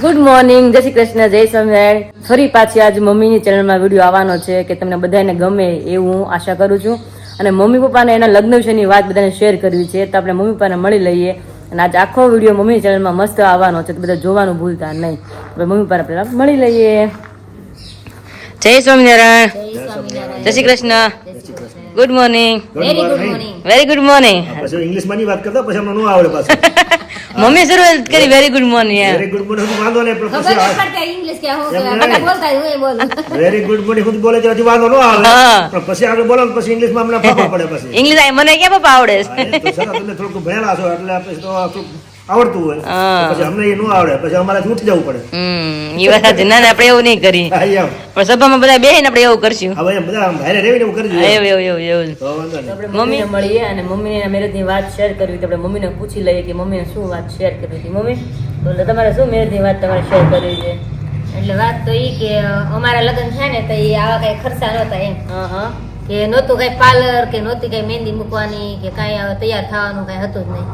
Good morning જય શ્રી કૃષ્ણ જય સ્વામિનારાયણ. ફરી પાછી આજ મમ્મીની ચેનલમાં વીડિયો આવવાનો છે કે તમને બધાને ગમે એવું હું આશા કરું છું. અને મમ્મી પપ્પાને એના લગ્ન વિશેની વાત બધાને શેર કરવી છે તો આપણે મમ્મી પપ્પાને મળી લઈએ. અને આજ આખો વીડિયો મમ્મી ચેનલમાં મસ્ત આવવાનો છે તો બધા જોવાનું ભૂલતા નહીં. આપણે મમ્મી પપ્પાને પહેલા મળી લઈએ. Jai Swaminarayan. Jai Shri Krishna. Good morning very good morning very good morning ઇંગ્લિશમાં ની વાત કરતા પછી અમને ન આવડે પાછું. મમ્મી શરૂઆત કરી very good morning very good morning વાંધો નહીં પણ ખબર પછી ન પડતી ઇંગ્લિશ કે હો કે બોલતા હું એ બોલું. વેરી ગુડ મોર્નિંગ હું બોલે છે વાંધો ન આવે. પણ પછી આગળ બોલો પછી પછી ઇંગ્લિશમાં અમને ફાફા પડે પછી. ઇંગ્લિશ મને કે પપ્પા આવડે? છે તો સર તમને થોડું ભણેલા છો એટલે પછી તો આવડતું હોય. પછી અમને એ ન આવડે. પછી અમારે છૂટી જવું પડે? એ વાત સાચી. ના આપણે એવું નહીં કરી પણ સભામાં બધા બેહીને આપણે એવું કરશું. હવે બધા ભાઈ રેવીને એવું કરજો. એવું એવું એવું એવું મમ્મીને મળીએ અને મમ્મીને મેરેજની વાત શેર કરવી તો આપણે મમ્મીને પૂછી લઈએ કે મમ્મીને શું વાત શેર કરવી હતી. મમ્મી તો તમારે શું મેરેજની વાત તમારે શેર કરવી છે? એટલે વાત તો એ કે અમારા લગ્ન થયા ને તો એ આવા કઈ ખર્ચા નહોતા એમ. હા હા. કે નહોતું કઈ પાર્લર કે નહોતી કઈ મહેંદી મૂકવાની કે કઈ તૈયાર થવાનું કઈ હતું જ નહીં.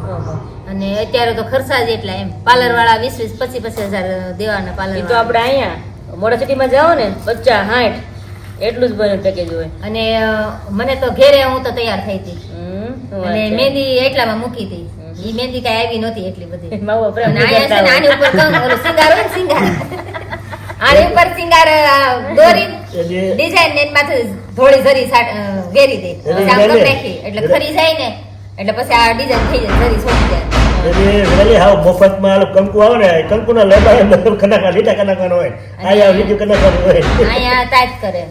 અને અત્યારે તો ખર્ચા જ એટલા એમ. પાર્લર વાળા વીસ વીસ પચીસ પચીસ હજાર દેવાના પાર્લર તો આપણે અહીંયા મોડા સિટીમાં જાઓ ને પચાસ સાઠ એટલું જ બને પેકેજ હોય. અને મને તો ઘેરે હું તો તૈયાર થઈ હતી. અને મહેંદી એટલામાં મૂકી હતી. ઈ મહેંદી કઈ આવી નહોતી એટલી બધી. આની ઉપર સિંગાર શિંગાર હોય ને શિંગાર. આની ઉપર શિંગાર દોરી ડિઝાઇન ને એમાંથી થોડી જરી વેરી દે. નાખી એટલે ખરી જાય ને એટલે પછી આ ડિઝાઇન થઈ જાય જરી છોડી જાય એટલે વેલી હાવ મફતમાં કંકુ આવે ને કંકુના લેબા કનાકા લીટા હોય. હોય. તાજ કરે.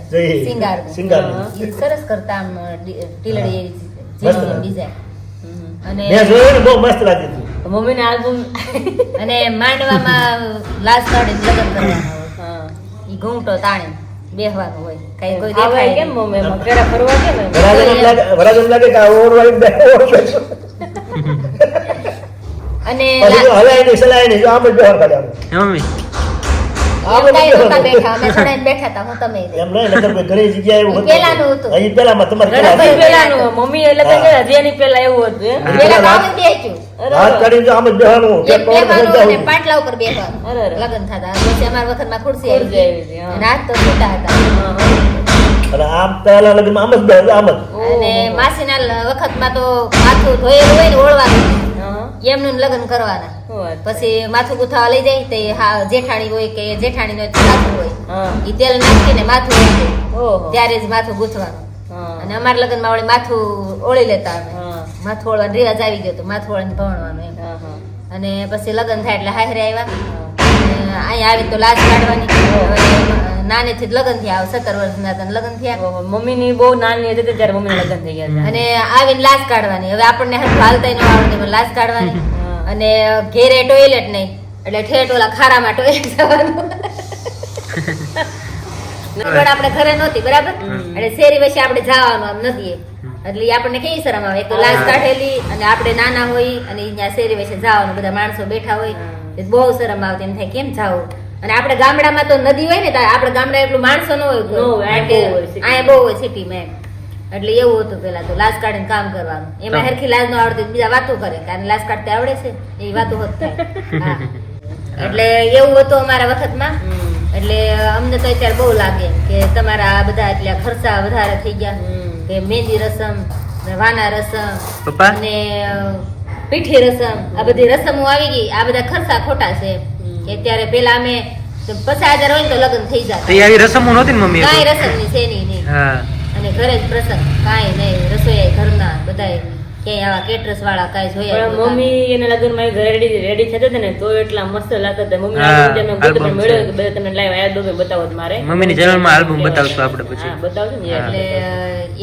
સરસ કરતા આમ ટીલડી ડિઝાઇન અને મેં જોયું ને બહુ મસ્ત લાગી હતું. મમ્મીને આલ્બમ અને માંડવામાં લાસ્ટ કાઢીને લગ્ન કરવાના ઘૂંટો તાણે બેહવાનું હોય. કઈ કોઈ દેખાય કેમ મમ્મી? એમાં ફેરા ફરવા એમ? વરાજન લાગે કે આ ઓરવાળી બે ઓરવાળી. અને હવે એની સલાહ જો આમ જ બેહાર કાઢે મમ્મી? પાટલા ઉપર બેસવાનું. લગ્ન થતા. અમારા ખુરશી આવી હતી. અને તો હતા. આમ પહેલા લગ્નમાં આમ જ આમ જ. અને માસીના વખતમાં તો માથું ધોયેલું હોય ને ઓળવાનું. હા, એમનું લગ્ન કરવાના. પછી માથું ગુથાવા લઈ જાય તે હા જેઠાણી હોય કે જેઠાણી નો માથું હોય. એ તેલ નાખીને માથું. ત્યારે જ માથું ગૂંથવાનું. અને અમારા લગ્નમાં વળી માથું ઓળી લેતા અમે. માથું ઓળવાનું રિવાજ આવી ગયો તો માથું ઓળીને ભણવાનું એમ. અને પછી લગ્ન થાય એટલે હાહરે આવ્યા. અને અહીંયા આવી તો લાજ કાઢવાની. હવે નાનેથી જ લગ્ન થયા સત્તર વર્ષના હતા લગ્ન થયા? મમ્મીની બહુ નાની હતી ત્યારે મમ્મી લગ્ન થઈ ગયા અને આવીને લાશ કાઢવાની. હવે આપણને હાલતા ન આવડે લાજ કાઢવાની. અને ઘેરે ટોયલેટ નહીં. એટલે ઠેઠ ઓલા ખારામાં ટોયલેટ જવાનું. પણ આપણે ઘરે નહોતી બરાબર? એટલે શેરી વચ્ચે આપણે જવાનું આમ નથી એટલે આપણને કેવી શરમ આવે? એક તો લાશ કાઢેલી અને આપણે નાના હોય અને અહીંયા શેરી વચ્ચે જવાનું બધા માણસો બેઠા હોય. બહુ શરમ આવતી. એમ થાય કેમ જાવું અને આપણે ગામડામાં તો નદી હોય ને આપણે ગામડા એટલું માણસો ન હોય કોઈ. ન હોય, આ બહુ હોય અહીંયા બહુ હોય સિટીમાં એમ. એટલે એવું હતું પેલા તો લાશ કાઢીને કામ કરવાનું. એમાં હરખી લાજ નો આવડતી બીજા વાતો કરે કારણ લાશ કાઢતે આવડે છે? એ વાતો હોત એટલે એવું હતું અમારા વખતમાં. એટલે અમને તો અત્યારે બહુ લાગે કે તમારા આ બધા એટલે ખર્ચા વધારે થઈ ગયા. કે મેંદી રસમ વાના રસમ અને પીઠી રસમ આ બધી રસમો આવી ગઈ. આ બધા ખર્ચા ખોટા છે. કે અત્યારે પેલા અમે પચાસ હજાર હોય તો લગ્ન થઈ જાય તૈયારી રસમો નહોતી ને મમ્મી કાંઈ રસમની છે નહીં હા. અને ઘરે જ પ્રસંગ કાંઈ નહીં. રસોઈ ઘરના બધાય ક્યાંય આવા કેટરસ વાળા કાંઈ જોયા મમ્મી એના લગ્નમાં ઘરે રેડી રેડી થતા હતા ને તો એટલા મસ્ત લાગતા હતા. મમ્મી તમે. કે બધા તમને લાઈવ આયા દો બતાવો મારે. મમ્મીની channel આલ્બમ બતાવશું આપણે પછી. હા બતાવશું ને એટલે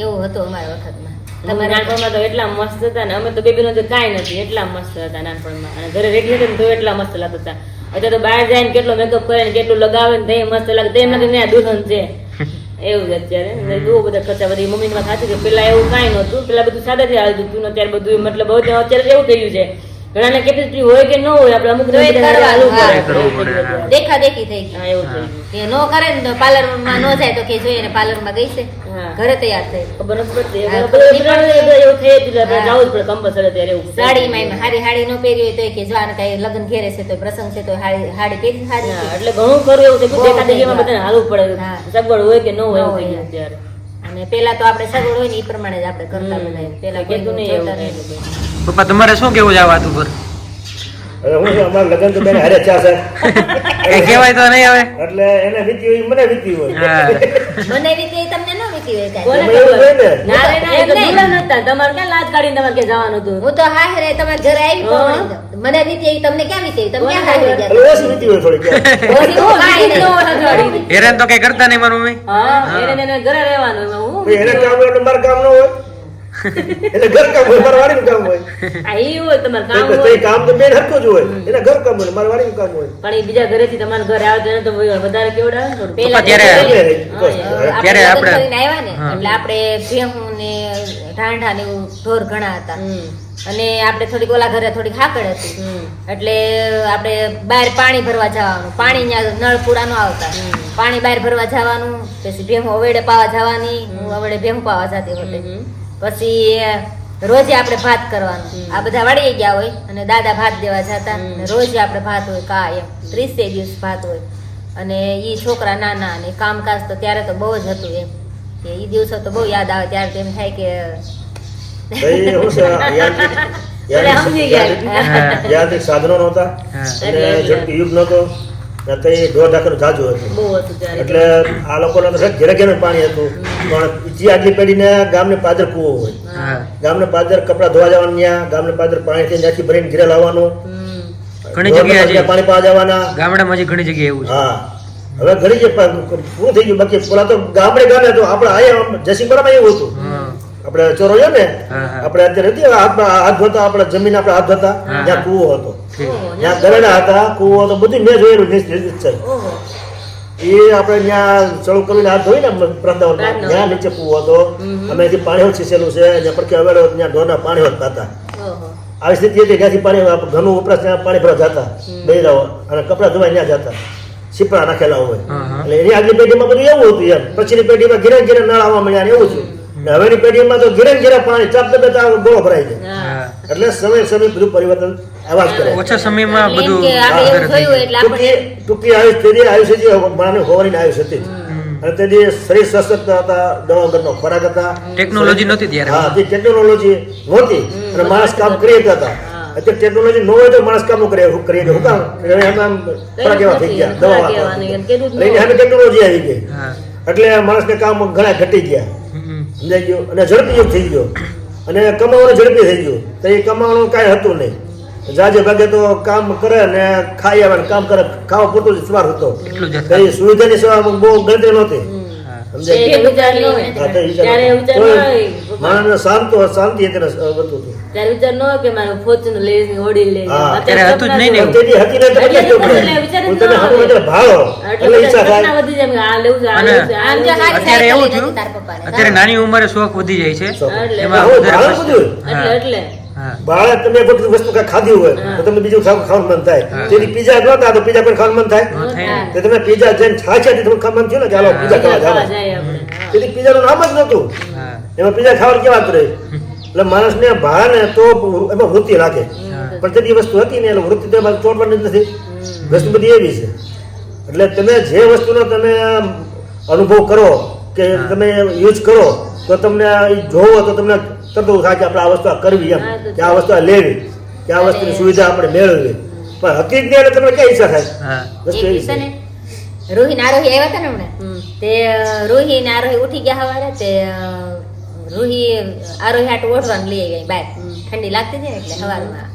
એવું હતું અમારા વખતમાં. તમારા નાનપણમાં તો એટલા મસ્ત હતા ને અમે તો બેબી તો કાંઈ નથી એટલા મસ્ત હતા નાનપણમાં. અને ઘરે રેડી હતા ને તો એટલા મસ્ત લાગતા હતા. અત્યારે તો બહાર જાય ને કેટલો મેકઅપ કરે ને કેટલું લગાવે ને તે મસ્ત લાગે. તેમ લાગે ને આ દુલ્હન છે. એવું જ અત્યારે. બહુ બધા ખર્ચા બધી મમ્મી ની વાત કે પેલા એવું કાંઈ નહોતું. પેલા બધું સાદાથી હાલતું હતું અત્યારે બધું મતલબ અત્યારે એવું થયું છે. ઘણાને કેપેસિટી હોય કે ન હોય આપણે અમુક. દેખા દેખી થઈ ગઈ એવું થઈ ગયું. કે નો કરે ને તો પાર્લરમાં નો જાય તો કે જોઈએ ને પાર્લરમાં ગઈ છે. ઘરે તૈયાર થઈ. ખબર નથી પડતી. એવું થઈ જ આપણે જવું જ પડે compulsory ત્યારે એવું. સાડી માં હારી હાડી નો પહેરી હોય તો કે જો આને કઈ લગ્ન ઘેરે છે તો પ્રસંગ છે તો હાડી હાડી પહેરી સારી એટલે ઘણું કરવું એવું થઈ ગયું. દેખા દેખીમાં બધાને હાલવું પડે. સગવડ હોય કે ન હોય એવું થઈ ગયું અત્યારે. અને પેલા તો આપણે સગવડ હોય ને એ પ્રમાણે જ આપણે કરતા. બધા પેલા કીધું નહીં એવું. પપ્પા તમારે શું કેવું છે આ વાત ઉપર? હું અમારા લગ્ન તો બેન હારે છે. કહેવાય તો નહીં આવે એટલે એને વીતી હોય મને વીતી હોય. મને વીતી કાંઈ. કોને એમાં એવું ખબર? હોય ને. ના રે ના, એ તો દુલ્હન હતા. તમારે ક્યાં લાજ કાઢીને તમારે ક્યાં જવાનું હતું? હું તો હા રે તમારે ઘરે આવી મને એવી તમને ક્યાં એવી? તમે ક્યાં ગયા હોય અજવાળી. હેરાન તો કઈ કરતા નહીં મારું મમ્મી હા, એને એને ઘરે રહેવાનું હું એને કામ એટલે મારે કામ ન હોય એટલે ઘર કામ હોય મારા વાડીનું કામ હોય. આ ઈ હોય તમારે કામ હોય. એ કામ તો બેન હરકો જ હોય. એના ઘર કામ હોય મારા વાડીનું કામ હોય. પણ એ બીજા ઘરેથી તમારા ઘરે આવે તો એને તો વધારે કેવડાવે ને પેલા ત્યારે- તો ત્યારે આપણે- આવ્યા ને એટલે આપણે ભેહું ને ઢાંઢા ને એવું ઢોર ઘણા હતા. અને આપણે થોડીક ઓલા ઘરે થોડીક હાકડ હતી. એટલે આપણે બહાર પાણી ભરવા જવાનું. પાણી નળ પૂરા ન આવતા. પાણી બહાર ભરવા જવાનું પછી ભેહું અવેડે પાવા જવાની. હું અવેડે ભેહું પાવા જતી હતી. પછી રોજે આપણે ભાત કરવાનું. આ બધા વાળી ગયા હોય અને દાદા ભાત દેવા જતા. રોજે આપણે ભાત હોય કા એમ ત્રીસે દિવસ ભાત હોય. અને એ છોકરા નાના અને કામકાજ તો ત્યારે તો બહુ જ હતું એમ. કે ઈ દિવસો તો બહુ યાદ આવે ત્યારે એમ થાય કે યાંત્રિક- એટલે સમજી ગયા. યાંત્રિક- યાંત્રિક સાધનો નહોતા. અને ઝડપી યુગ નહોતો. ને તે જાજુ હતું. બહુ એટલે આ લોકોને ઘરે ઘરે પાણી હતું. પણ જે આગલી પેઢીને ગામને પાદર કૂવો હોય. ગામને પાદર કપડા ધોવા જવાનું ત્યાં ગામને પાદર પાણીથી ત્યાંથી ભરીને ઘરે લાવવાનું. ઘણી જગ્યાએ પાણી પાવા જવાના. ગામડામાં હજી ઘણી જગ્યાએ એવું હા. હવે ઘણી જે પૂરું થઈ ગયું. બાકી પેલા તો ગામડે ગામે તો આપણે આયા જસીપુરામાં એવું હતું. આપણે ચોરો છે ને. આપણે અત્યારે નથી હાથ ધોતા આપણે જમીન આપણે હાથ ધોતા ત્યાં કૂવો હતો. ત્યાં ગરડા હતા કૂવો હતો બધું મેં જોયેલું નિશ્ચિત. એ આપણે ત્યાં ચડું કરીને હાથ ધોઈ ને પ્રદાવનમાં ત્યાં નીચે કૂવો હતો. અમે જે પાણી છીસેલું છે ત્યાં પડકે અવેડો ત્યાં ઢોરના પાણી હોત હતા આવી સ્થિતિ હતી ત્યાંથી પાણી ઘરનું વપરાશ ત્યાં પાણી ભરા જતા. બૈરાઓ અને કપડાં ધોવા ત્યાં જતા. છીપડા નાખેલા હોય. એટલે એની આગલી પેઢીમાં બધું એવું હતું એમ. પછીની પેઢીમાં ઘેરે ને ઘેરે નળ આવવા મળ્યા ને એવું છે હવેની પેઢીમાં તો ઘેરે ઘેરે પાણી ચાપ દે તો ગોળો ભરાઈ જાય. હા. હા. એટલે સમય સમય બધું પરિવર્તન આવા જ કરે. ઓછા સમયમાં બધું ટૂંકી ટૂંકી આયુષ તેની આયુષ્ય જે માણસની હોવાની આયુષ હતી અને તેથી શરીર સશક્ત હતા દવા વગરનો ખોરાક હતા. ટેકનોલોજી નહોતી ત્યારે. હા તે ટેકનોલોજી નહોતી. અને માણસ કામ કરી શકતા હતા. અત્યારે ટેકનોલોજી ન હોય તો માણસ કામ કરે શું કરીએ? શું કામ? હવે એમ આમ ખોરાક એવા થઈ ગયા દવા ખોરાક એવા નહીં, એમ કીધું જ ન એની સામે ટેકનોલોજી આવી ગઈ. હા. એટલે માણસને કામ ઘણા ઘટી ગયા. સમજાઈ ગયું? અને ઝડપી થઈ ગયો. અને કમાવાનું ઝડપી થઈ ગયું. તો એ કમાવાનું કાંઈ હતું નહીં. જાજે ભાગે તો કામ કરે ને ખાઈ આવે ને કામ કરે. ખાવા પૂરતું જ સવાર હતો. કઈ સુવિધાની સેવા બહુ ગણતરી નહોતી. અત્યારે નાની ઉંમરે શોખ વધી જાય છે. એમાં બાળક તમે કોઈ વસ્તુ કાંઈ ખાધી હોય તો તમે બીજું ખાવાનું મન થાય. તેથી પીઝા ન ખાતો પીઝા કોઈ ખાવાનું મન થાય. ન તો તમે પીઝા જઈને છાછા તમને ખાવાનું થયું ને કે હાલો પીઝા ખાવા જાવ. તેથી પીઝાનું નામ જ નહોતું. એમાં પીઝા ખાવાની કે વાત રહી? એટલે માણસને ભાવે ને તો એમાં વૃત્તિ લાગે પણ તે વસ્તુ હતી ને એટલે વૃત્તિ તો એમાં તોડવાની જ નથી. વસ્તુ બધી એવી છે. એટલે તમે જે વસ્તુનો તમે અનુભવ કરો કે તમે યુઝ કરો તો તમને જોવો તો તમને તરત થાય કે આપણે આ વસ્તુ કરવી એમ કે આ વસ્તુ લેવી કે આ વસ્તુની સુવિધા આપણે મેળવવી. પણ હકીકત ને તમે કઈ શકાય વસ્તુ એવી રોહી નારોહી રોહિન આરોહી આવ્યા હતા ને હમણાં? તે રોહી ને આરોહી ઉઠી ગયા હવારે તે રોહી આરોહી હાટુ ઓઢવાનું લઈ આવી બાય ઠંડી લાગતી હતી ને એટલે સવારમાં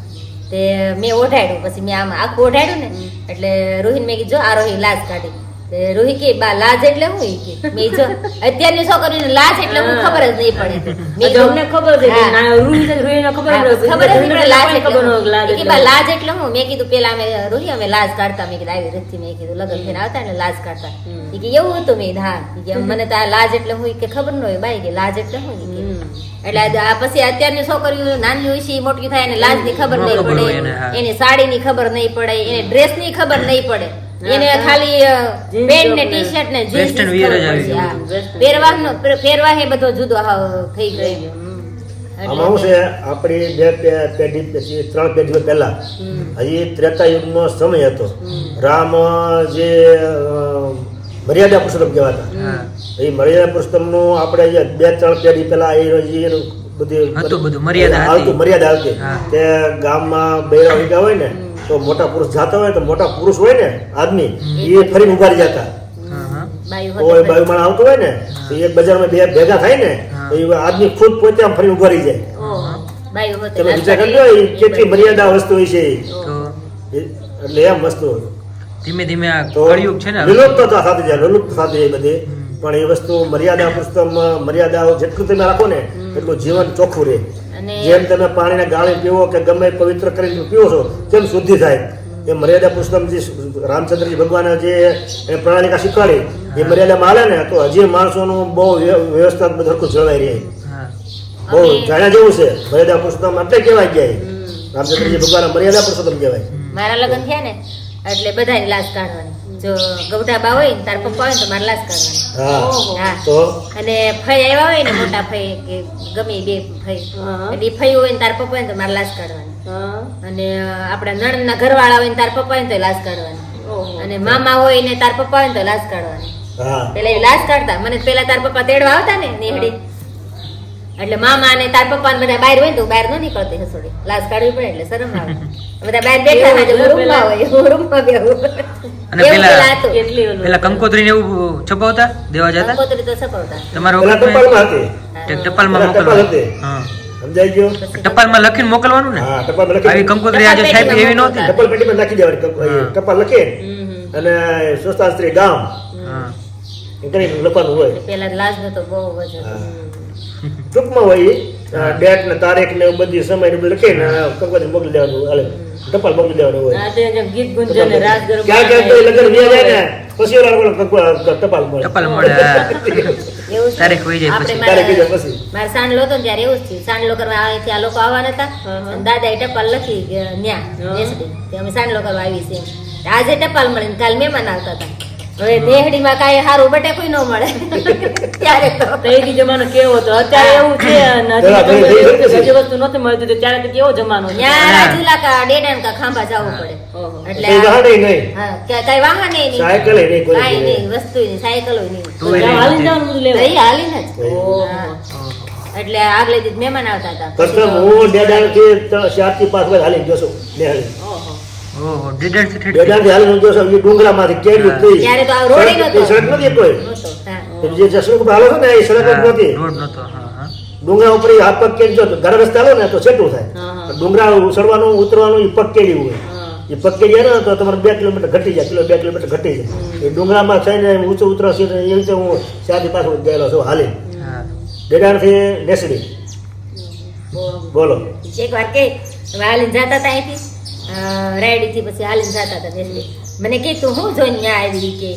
તે મેં ઓઢાડ્યું પછી મેં આમાં આખું ઓઢાડ્યું ને એટલે રોહિન મેં કીધું આરોહી લાજ કાઢી. રોહી કે બા લાજ એટલે હું કે? મેં જો અત્યારની છોકરીને લાજ એટલે હું ખબર જ નહીં પડે. મેં ખબર છે રોહી. ના, રૂહી ખબર. ખબર જ લાજ એટલે કે બા લાજ એટલે હું. મેં કીધું પેલા અમે રોહી અમે લાજ કાઢતા. મેં કીધું આવી રીતથી. મેં કીધું લગન થઈને આવતા ને લાજ કાઢતા. કે એવું હતું મેં હા. કે મને તો આ લાજ એટલે હું કે ખબર ન હોય બાઈ કે લાજ એટલે હું કે. એટલે આ- પછી અત્યારની છોકરીઓ નાની હોય છે મોટી થાય એને લાજની ખબર નહીં પડે એને, પડે એની સાડી ની ખબર નહીં પડે એને ડ્રેસની ખબર નહીં પડે. એને ખાલી પેન્ટ ને ટી શર્ટ ને જીન્સ જ આવી ગયું. પહેરવાનો પહેરવા હે બધો જુદો થઈ ગયો. આમાં શું છે? આપણી બે પેઢી પછી ત્રણ પેઢીઓ પહેલા. હજી ત્રેતા યુગનો સમય હતો. રામ જે મર્યાદા પુરુષોત્તમ કહેવાતા. એ મર્યાદા પુરુષોત્તમનું આપણે બે ત્રણ પેઢી પહેલા એ બધું મર્યાદા આવતી મર્યાદા આવતી. તે ગામમાં બૈરા હોય ને તો મોટા પુરુષ જાતા હોય તો મોટા પુરુષ હોય ને આદમી એ ફરી ઊભા જતા. હા હા. બાયું કોઈ હોતે બાયુ માણસ આવતું હોય ને તો એ બજારમાં બે ભેગા થાય ને તો એ આદમી ખુદ પોતે આમ ફરી ઊભા જાય. તમે વિચાર કરજો કેટલી મર્યાદા વસ્તુ હોય છે એ. એટલે એમ વસ્તુ ધીમે ધીમે આ કળિયુગ છે ને વિલુપ્ત તો થતી જાય વિલુપ્ત થતી જાય બધી. પણ એ વસ્તુ મર્યાદા પુસ્તક મર્યાદાઓ જેટલું તમે રાખો ને એટલું જીવન ચોખ્ખું રહે. જેમ તમે પાણીને ગાળી પીવો કે ગમે પવિત્ર કરીને પીવો છો તેમ શુદ્ધિ થાય. એ મર્યાદા પુસ્તક જે રામચંદ્રજી ભગવાને જે પ્રણાલિકા શીખવાડી એ મર્યાદામાં હાલે ને તો હજી માણસોનું બહુ વ્ય- વ્યવસ્થા બધું જળવાઈ રહે. બહુ જાણ્યા જેવું છે. મર્યાદા પુરુષોત્તમ એટલે કહેવાય જાય રામચંદ્રજી ભગવાન મર્યાદા પુરુષોત્તમ કહેવાય. મારા લગ્ન થયા ને એટલે બધાની લાશ કાઢવાની. જો ગૌઢાબા હોય ને તાર પપ્પા હોય ને તો મારે લાશ હા તો અને ફઈ આવ્યા હોય ને મોટા ફઈ કે ગમે એ બે ફઈ એટલે ફઈ હોય ને તાર પપ્પા હોય ને તો મારે લાશ કરવાની અને આપણા નણંદના ઘરવાળા હોય ને તાર પપ્પા હોય ને તો લાશ કાઢવાની અને મામા હોય ને તાર પપ્પા હોય ને તો લાશ કાઢવાની પેલા એ લાશ કાઢતા મને પેલા તાર પપ્પા તેડવા આવતા ને નીહડી એટલે મામા ને તાર પપ્પા ને બધા બહાર હોય ને તો બહાર ન નીકળતી હસોડી લાશ કાઢવી પડે એટલે શરમ આવે બધા બહાર બેઠા હોય રૂમમાં હોય રૂમમાં બેહું અને પેલા- પેલા કંકોત્રી ને એવું છપાવતા? દેવા જતા? કંકોત્રી તો સપાવતા તમારા વખત ટપાલમાં ટપાલ મોકલવા હા. સમજાઈ ગયો? ટપાલમાં લખીને મોકલવાનું ને? હા ટપાલ લખી આવી કંકોત્રી આજે છાપી સાહેબ એવી નહોતી. ટપાલ પેટી માં નાખી દેવાની ટપાલ લખી. અને સ્વસ્થાસ્ત્રી ગામ. લખવાનું હોય. પેલા લાજ નતો બહુ ટૂંકમાં હોય ડેટ ને તારીખ ને બધી સમય ને લખી ને કંકોત્રી મોકલી દેવાનું હાલે. ટપાલ મોકલી દેવાનું હોય. ગીત ગુંજન ગરબા ક્યાં ક્યાં કોઈ લગ્ન વ્યા જાય ને પછી ઓલા લોકો ટપાલ મળે. ટપાલ મળે. તારીખ હોય જાય પછી. તારીખ મારા પછી. મારા સાંડલો હતો ત્યારે એવું જ થયું. સાંડલો કરવા આવે ત્યાં લોકો આવવાના હતા. દાદા એ ટપાલ લખી ન્યા અમે સાંડલો કરવા આવી છે આજે ટપાલ મળે કાલ મહેમાન આવતા હતા. હવે નેહડીમાં કાંઈ સારું કોઈ ન મળે. ત્યારે તો. એ જમાનો કેવો હતો. અત્યારે એવું છે અને હજી વસ્તુ નથી મળતી તો ત્યારે તો કેવો જમાનો ત્યાં રાજુલા કા ડેડા કા ખાંભા જવું પડે. એટલે નહીં. હા કે- કઈ વાહન નહીં. સાયકલ નહીં કોઈ કાંઈ નહીં. વસ્તુ નહીં સાયકલો નહીં. જવાનું એ જ. એટલે આગલે દી મહેમાન આવતા હતા. કસ્ટમ હું ડેડાણથી ત- ચારથી પાંચ વાગે હાલીને જશો. ઓહો. ડુંગરામાંથી થઈ. ત્યારે તો રોડ સડક- કોઈ. જે ને એ સડક જ રોડ નતો હા હા. ડુંગરા ઉપર હાથ પગ ઘર રસ્તા ને તો છેટું થાય. ડુંગરા ઉસળવાનું ઉતરવાનું એ પગ કેરી હોય. એ પગ કેરી ને તો તમારે બે કિલોમીટર ઘટી જાય કિલો બે કિલોમીટર ઘટી જાય. એ ડુંગરામાં થઈને ઊંચું ઉતરો છે એ રીતે હું ચારથી પાછો ગયેલો છું હાલી. હા. ડેડાણથી નેસડી. બોલો. એક વાર કે વાલી જાતા હતા અહીંથી? રાયડી થી પછી હાલીને જતા હતા દેશથી. મને કીધું હું જોઈને ત્યાં આવી કે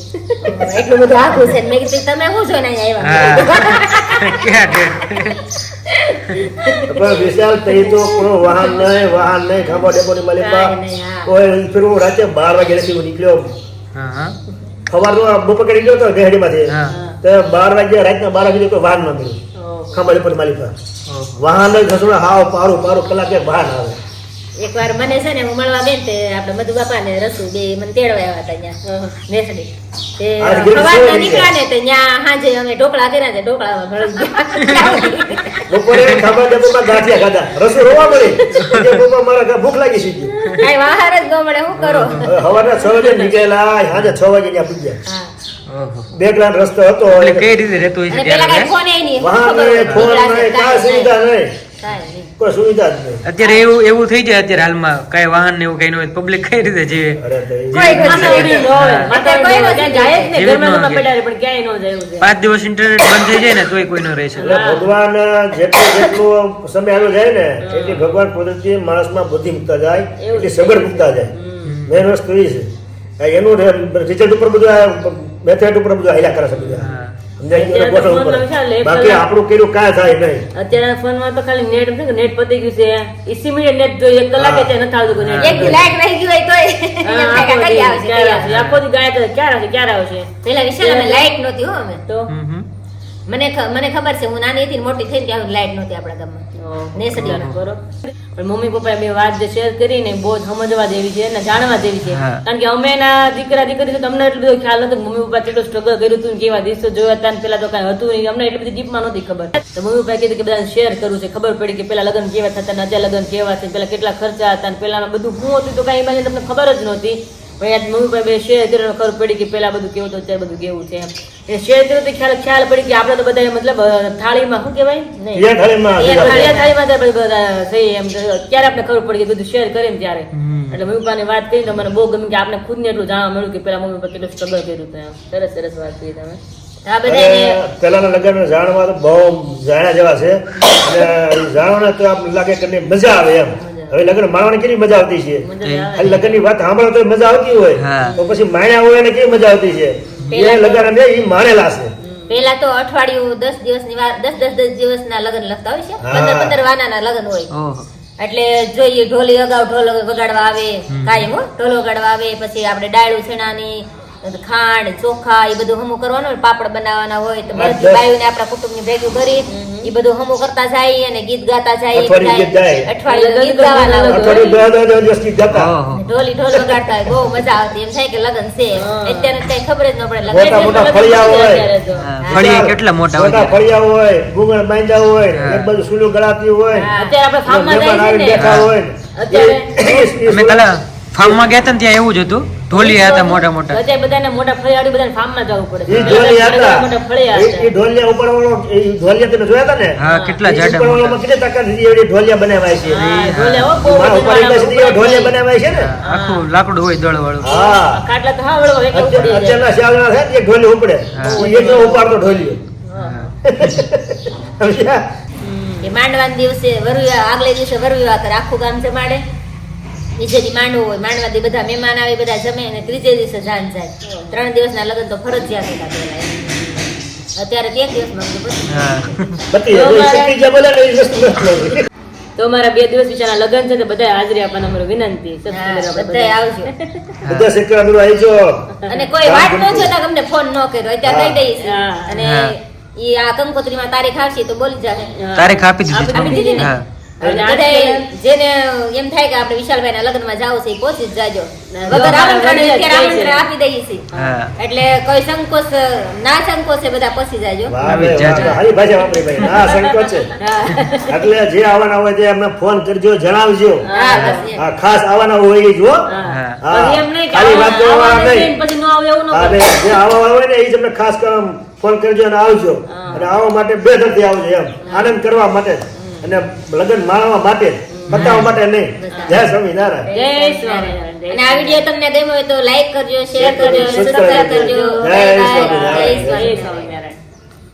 એટલું બધું આખું છે મેં કીધું તમે હું જોઈને અહીંયા આવ્યા? પણ વિશાલ તો વાહન નહીં વાહન નહીં ખાંભા ડેપોની માલિકા કાંઈ નહીં, હા. કોઈ ફિર હું રાતે બાર વાગે નથી નીકળ્યો હા હા સવારનો બપોર કરી ગયો તો દેહડીમાંથી હા. તો બાર વાગ્યા રાતના બાર વાગે કોઈ વાહન ન મળ્યું. ખાંભા ડેપોની માલિકા વાહન ઘસડો હાવ પારું પારું કલાકે વાહન આવે એક વાર મને છે ને હું મળવા બેન તે આપણે મધુ બાપા ને રસુ બે મને તેડવા આવ્યા હતા ત્યાં. મેસડી તે આ સવારના નીકળ્યા ને તે ત્યાં સાંજે અમે ઢોકળા કર્યા છે ઢોકળામાં ભળી ગયા. બપોરે ખાવા ડેપોમાં ગાંઠિયા ખાધા. રસુ રોવા મળી. કે બપોર મારા ઘરે ભૂખ લાગી સીધી કાંઈ વાહાર જ ન મળે શું કરો? હવાના સવારના છ વાગે નીકળેલા સાંજે છ વાગે ત્યાં હા. ગ્રામ રસ્તો હતો. એટલે કઈ રીતે રહેતો હોય છે ત્યારે નહીં ફોન નહીં કાંઈ સુવિધા નહીં. કાંઈ સુવિધા જ નહીં. અત્યારે એવું એવું થઈ જાય અત્યારે હાલમાં. કઈ વાહન ને એવું કઈ ન હોય પબ્લિક કઈ રીતે જીવે. પાંચ દિવસ ઇન્ટરનેટ બંધ થઈ જાય ને તોય કોઈ ન રહે છે. ભગવાન જેટલું જેટલું સમય આવ્યો જાય ને એટલી ભગવાન કુદરતી માણસમાં બુદ્ધિ મૂકતા જાય એટલી સગર મૂકતા જાય. મેન વસ્તુ એ છે. એનું રિઝલ્ટ ઉપર બધું મેથડ ઉપર બધું હાલ્યા કરે છે બધા. બાકી આપણું કર્યું કાંઈ થાય નહીં. અત્યારે ફોનમાં તો ખાલી નેટ પતી ગયું છે. ઇસી મિનિટ નેટ જોઈએ એક કલાકે છે નથી આવતું નેટ એક લાઈટ રહી ગયું હોય તોય કે આવશે. આખો દી ગાય તો ક્યારે આવશે ક્યારે આવશે? પેલા વિશાલ અમે લાઈટ નહોતી હો અમે. તો. મને મને ખબર છે હું નાની હતી મોટી થઈ ત્યાં સુધી લાઈટ નહોતી આપણા ગામમાં. નેસડીમાં. કરો પણ મમ્મી પપ્પાએ બે વાત જે શેર કરીને બહુ જ સમજવા જેવી છે અને જાણવા જેવી છે. કારણ કે અમે એના દીકરા દીકરી તમને એટલો બધો ખ્યાલ નતો મમ્મી પપ્પા કેટલું સ્ટ્રગલ કર્યું હતું કેવા દિવસો જોયા હતા ને પેલા તો કઈ હતું નહીં. અમને એટલી બધી ડીપમાં નહોતી ખબર. તો મમ્મી પપ્પાએ કીધું કે બધાને શેર કરવું છે. ખબર પડી કે પેલા લગ્ન કેવા થતા ને અત્યારે લગ્ન કેવા છે પેલા કેટલા ખર્ચા હતા ને પેલા બધું શું હતું તો કઈ એમાં તમને ખબર જ નહોતી. યાદ મમ્મી પપ્પાએ શેર કર્યો ખબર પડી કે પેલા બધું કેવું તો અત્યારે બધું કેવું છે એ શેર કર્યું તો ખ્યાલ ખ્યાલ પડી કે આપણે તો બધા મતલબ થાળીમાં શું કહેવાય? નહીં. એ થાળીમાં આપણે બધા થઈ એમ. ત્યારે આપણે ખબર પડી કે બધું શેર કરીને ત્યારે. એટલે મમ્મી પપ્પાની વાત કરી તો મને બહુ ગમી કે આપણે ખુદને એટલું જાણવા મળ્યું કે પેલા મમ્મી પપ્પા કેટલું સ્ટ્રગલ કર્યું હતું એમ. સરસ સરસ વાત કરી તમે. પહેલાના લગ્ન જાણવા તો બહુ જાણ્યા જેવા છે. અને જાણવાના તો આપણને લાગે કે મજા આવે એમ. હવે લગ્ન માણવાની કેટલી મજા આવતી છે? ખાલી લગ્નની વાત સાંભળો તો મજા આવતી હોય. તો પછી માણ્યા હોય એને કેવી મજા આવતી છે? એ લગ્ન અમે એ માણેલા છે. પેલા તો અઠવાડિયું દસ દિવસની વાત દસ દસ દસ દિવસના લગ્ન લખતા હોય છે. પંદર પંદર પંદર વાનાના લગ્ન હોય. એટલે જોઈએ ઢોલી અગાઉ ઢોલ વગાડવા આવે કાયમ હો. ઢોલ વગાડવા આવે પછી આપણે ડાયડું છેણાની ખાંડ ચોખા એ બધું હમું કરવાનું હોય પાપડ બનાવવાના હોય તો બધી બાયુને આપણા કુટુંબની ભેગું કરી એ બધું હમો કરતા જાય અને ગીત ગાતા જાય અઠવાડિયું ગીત ગાવાના હોય. ઢોલી ઢોલ વગાડતા હોય બહુ મજા આવતી. એમ થાય કે લગ્ન છે. અત્યારે કઈ ખબર જ ન પડે. મોટા લગ્ન મોટા ફળિયા હોય. ફળિયા કેટલા મોટા હોય? મોટા ફળિયા હોય ગુંગળ હોય ગળાતી હોય. અત્યારે આપણે ફાર્મમાં ને. અત્યારે- એ- એ અમે કાલે ફાર્મમાં ગયા હતા ત્યાં એવું જ હતું. ઢોલિયા હતા મોટા મોટા. બધા બધાને મોટા ફળિયાડી બધાને ફાર્મમાં જવું પડે. એ ઢોલિયા હતા. મોટા ફળિયા હતા. ઈ ઢોલિયા ઉપાડવાનો ઈ ઢોલિયા તમે જોયા હતા ને? હા કેટલા જાડા મોટા. કેટલી તાકાત એવડી ઢોલિયા બનાવાય છે. ઢોલિયા હો, બહુ ઉપાડી પાસે ઢોલિયા બનાવાય છે ને? આખું લાકડું હોય દળ વાળું હા કાટલા તો હા વળો એક ઉપડી. અત્યારના શ્યાવના છે ને એક ઢોલિયો ઉપડે. એ તો ઉપાડતો ઢોલિયો? એ માંડવાના દિવસે વરુ આગલે દિવસે વરુ કરે આખું ગામ જમાડે બીજે દી માંડવો હોય માંડવાથી બધા મહેમાન આવે બધા જમે અને ત્રીજે દિવસે જાન જાય. ત્રણ દિવસના લગ્ન તો ફરજિયાત હતા પહેલા અત્યારે તો એક બધી તો મારે- બે દિવસ બિચારા લગ્ન છે તો બધા હાજરી આપવાના અમારી વિનંતી. બધા. આવજો. બધા અને કોઈ વાત ન જોતા તમને ફોન ન કર્યો. અત્યારે કહી દઈશ અને ઈ આ કંકોત્રીમાં તારીખ આવશે તો બોલી જશે તારીખ આપી દીધી આપી દીધી ને? જેને એમ થાય કે આપણે વિશાલભાઈ ના લગ્નમાં જાવ છે પહોંચી જ જાજો. વગર આમંત્રણ જ આમંત્રણ આપી દઈએ છીએ. એટલે કોઈ સંકોચ ના સંકોચે બધા પહોંચી જાજો. સારી ભાષા વાપરી ભાઈ. ના સંકોચ એટલે જે આવવાના હોય તે અમને ફોન કરજો જણાવજો. હા, ખાસ આવવાના હોય જો હા. હા. એમ નહીં ખાલી વાત કરવા નહીં. પછી ન આવે એવું ન હા જે આવવાવાળા હોય ને એ તમને ખાસ કર- ફોન કરજો અને આવજો. અને આવવા માટે બે ધરતી આવજો એમ. આનંદ કરવા માટે. અને લગ્ન માણવા માટે બતાવવા માટે નહીં. જય સ્વામિનારાયણ. જય સ્વામિનારાયણ. અને આ વીડિયો તમને ગમ્યો હોય તો લાઈક કરજો શેર કરજો, સબસ્ક્રાઇબ કરજો. જય. સ્વામિનારાયણ. જય સ્વામિનારાયણ.